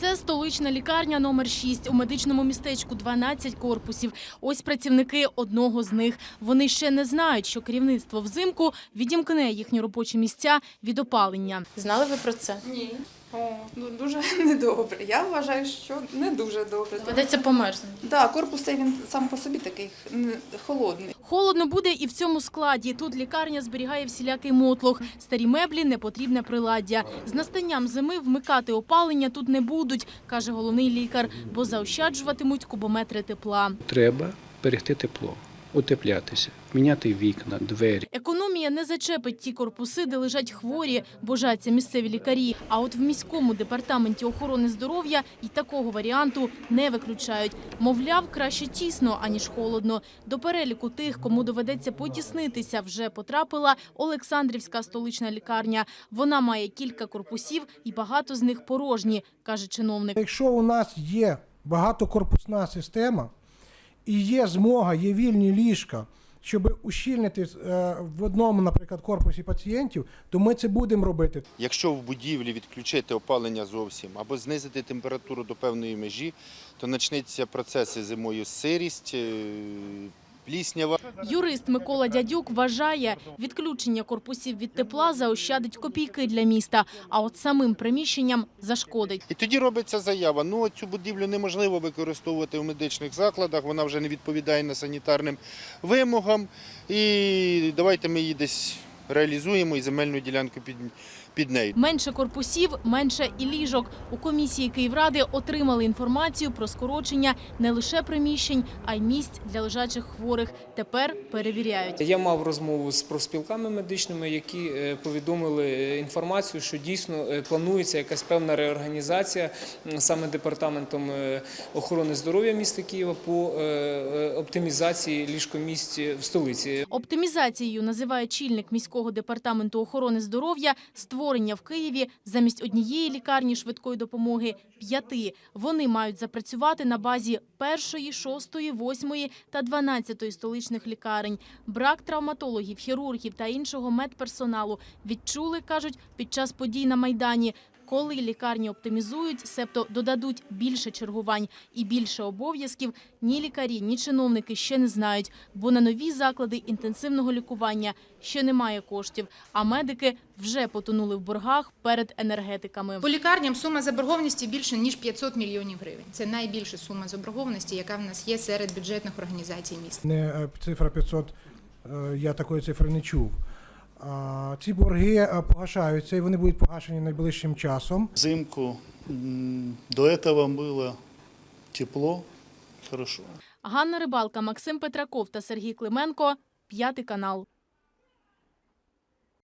Це столична лікарня номер 6. У медичному містечку 12 корпусів. Ось працівники одного з них. Вони ще не знають, що керівництво взимку відімкне їхні робочі місця від опалення. Знали ви про це? Ні. О, ну дуже недобре. Я вважаю, що не дуже добре. Ведеться померзнути. Да, корпус цей він сам по собі такий холодний. Холодно буде і в цьому складі. Тут лікарня зберігає всілякий мотлох. Старі меблі, непотрібне приладдя. З настанням зими вмикати опалення тут не будуть, каже головний лікар, бо заощаджуватимуть кубометри тепла. Треба берегти тепло, утеплятися, міняти вікна, двері. Економія не зачепить ті корпуси, де лежать хворі, божаться місцеві лікарі. А от в міському департаменті охорони здоров'я і такого варіанту не виключають. Мовляв, краще тісно, аніж холодно. До переліку тих, кому доведеться потіснитися, вже потрапила Олександрівська столична лікарня. Вона має кілька корпусів і багато з них порожні, каже чиновник. Якщо у нас є багатокорпусна система і є змога, є вільні ліжка, щоб ущільнити е, в одному, наприклад, корпусі пацієнтів, то ми це будемо робити. Якщо в будівлі відключити опалення зовсім або знизити температуру до певної межі, то почнеться процеси зимою сирість, е, пліснява. Юрист Микола Дядюк вважає, відключення корпусів від тепла заощадить копійки для міста, а от самим приміщенням зашкодить. І тоді робиться заява. Ну цю будівлю неможливо використовувати в медичних закладах, вона вже не відповідає на санітарним вимогам. І давайте ми її десь реалізуємо і земельну ділянку під, під нею. Менше корпусів, менше і ліжок. У комісії Київради отримали інформацію про скорочення не лише приміщень, а й місць для лежачих хворих. Тепер перевіряють. Я мав розмову з профспілками медичними, які е, повідомили е, інформацію, що дійсно е, планується якась певна реорганізація саме департаментом охорони здоров'я міста Києва по оптимізації ліжкомісць в столиці. Оптимізацією називає чільник міського департаменту охорони здоров'я створення в Києві замість однієї лікарні швидкої допомоги п'яти. Вони мають запрацювати на базі першої, шостої, восьмої та дванадцятої столичних лікарень. Брак травматологів, хірургів та іншого медперсоналу відчули, кажуть, під час подій на майдані. Коли лікарні оптимізують, себто додадуть більше чергувань і більше обов'язків, ні лікарі, ні чиновники ще не знають, бо на нові заклади інтенсивного лікування ще немає коштів, а медики вже потонули в боргах перед енергетиками. По лікарням сума заборгованості більше ніж 500 мільйонів гривень. Це найбільша сума заборгованості, яка в нас є серед бюджетних організацій міста. Не е, цифра 500, е, я такої цифри не чув. Ці борги е, погашаються і вони будуть погашені найближчим часом. Взимку до цього було тепло, хорошо. Ганна Рибалка, Максим Петраков та Сергій Клименко. П'ятий канал.